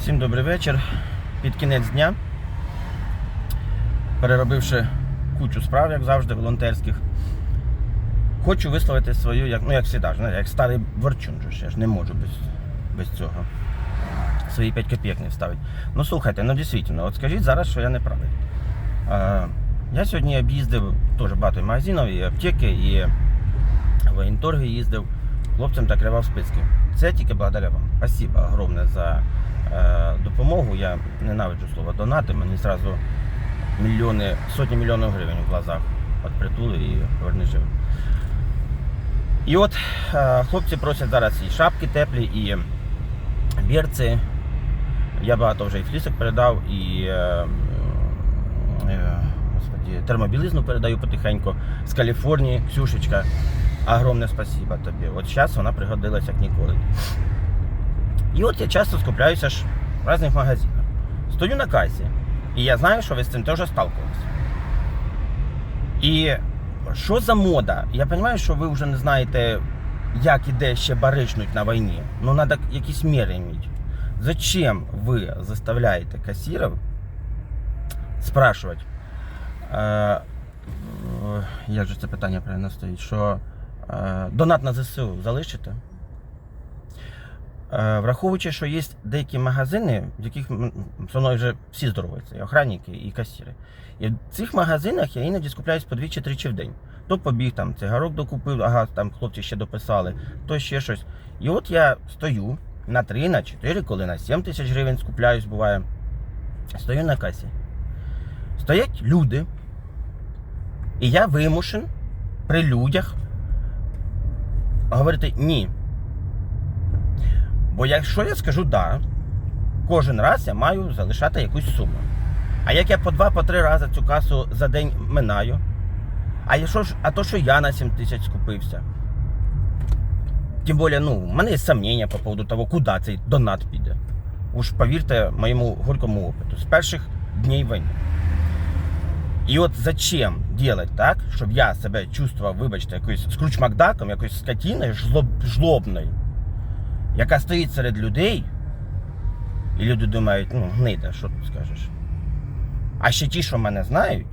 Всім добрий вечір. Під кінець дня, переробивши кучу справ, як завжди, волонтерських, хочу висловити свою, як, ну як завжди, як старий ворчун, я ж не можу без, без цього. Свої 5 копійок не вставити. Ну слухайте, ну дійсно, от скажіть зараз, що я не правий. Е, я сьогодні об'їздив теж багато магазинів, і аптеки, і воєнторги їздив. Хлопцям так рвав списки. Це тільки благодаря вам. Спасибо огромне за допомогу. Я ненавиджу слово донати. Мені зразу мільйони, сотні мільйонів гривень в глазах притули і поверни живим. І от е, хлопці просять зараз і шапки теплі, і берці. Я багато вже і флісок передав, і е, е, термобілизну передаю потихеньку з Каліфорнії, Ксюшечка. Огромне спасибо тобі. От зараз вона пригодилась як ніколи. І от я часто скупляюся ж в різних магазинах. Стою на касі, і я знаю, що ви з цим теж сталкувалися. І що за мода? Я розумію, що ви вже не знаєте, як іде ще баришнуть на війні. Ну, треба якісь міри мати. Зачем ви заставляєте касирів спрашивать, е, е, як же це питання правильно стоїть, що е, донат на ЗСУ залишите? Е, Враховуючи, що є деякі магазини, в яких зі мною вже всі здоровуються, і охранники, і касіри. І в цих магазинах я іноді скупляюсь по двічі тричі в день. То побіг там цигарок докупив, ага, там хлопці ще дописали, то ще щось. І от я стою на 3, на 4, коли на 7 тисяч гривень скупляюсь, буває. Стою на касі. Стоять люди, і я вимушен при людях говорити ні. Бо якщо я скажу да, кожен раз я маю залишати якусь суму. А як я по два, по три рази цю касу за день минаю, а якщо ж, а то, що я на 7 тисяч скупився. Тим більше, ну, в мене є сумніння по поводу того, куди цей донат піде. Уж повірте моєму горькому опиту з перших днів війни. І от зачем делать так, щоб я себе чувствував, вибачте, якоюсь скруч Макдаком, якоюсь скотіною жлоб, жлобною, яка стоїть серед людей, і люди думають, ну, гнида, що тут скажеш. А ще ті, що мене знають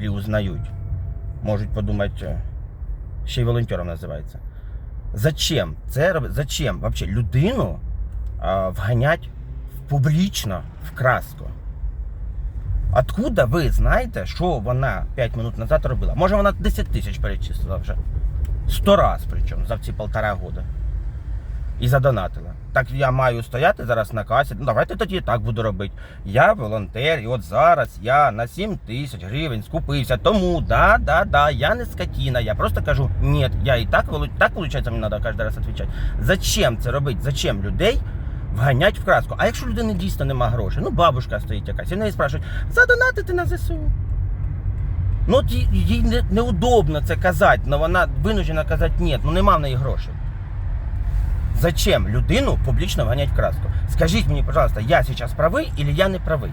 і узнають, можуть подумати, е, ще й волонтером називається. Зачем це робити? Зачем вообще людину а, вганять в публічно в краску? Откуда ви знаєте, що вона 5 минут назад робила? Може вона 10 тисяч перечислила вже. 100 раз причому за ці полтора года. І задонатила. Так я маю стояти зараз на касі. Ну давайте тоді так буду робити. Я волонтер, і от зараз я на 7 тисяч гривень скупився. Тому да, да, да, я не скотина. Я просто кажу, ні, я і так так виходить, мені треба кожен раз відповідати. Зачем це робити? Зачем людей вганять в краску? А якщо людини дійсно нема грошей, ну бабушка стоїть якась, і неї спрашують, задонатити на ЗСУ. Ну от їй, неудобно це казати, але вона винуждена казати ні, ну нема в неї грошей. Зачем людину публічно ганять в краску? Скажіть мені, пожалуйста, я зараз правий или я не правий?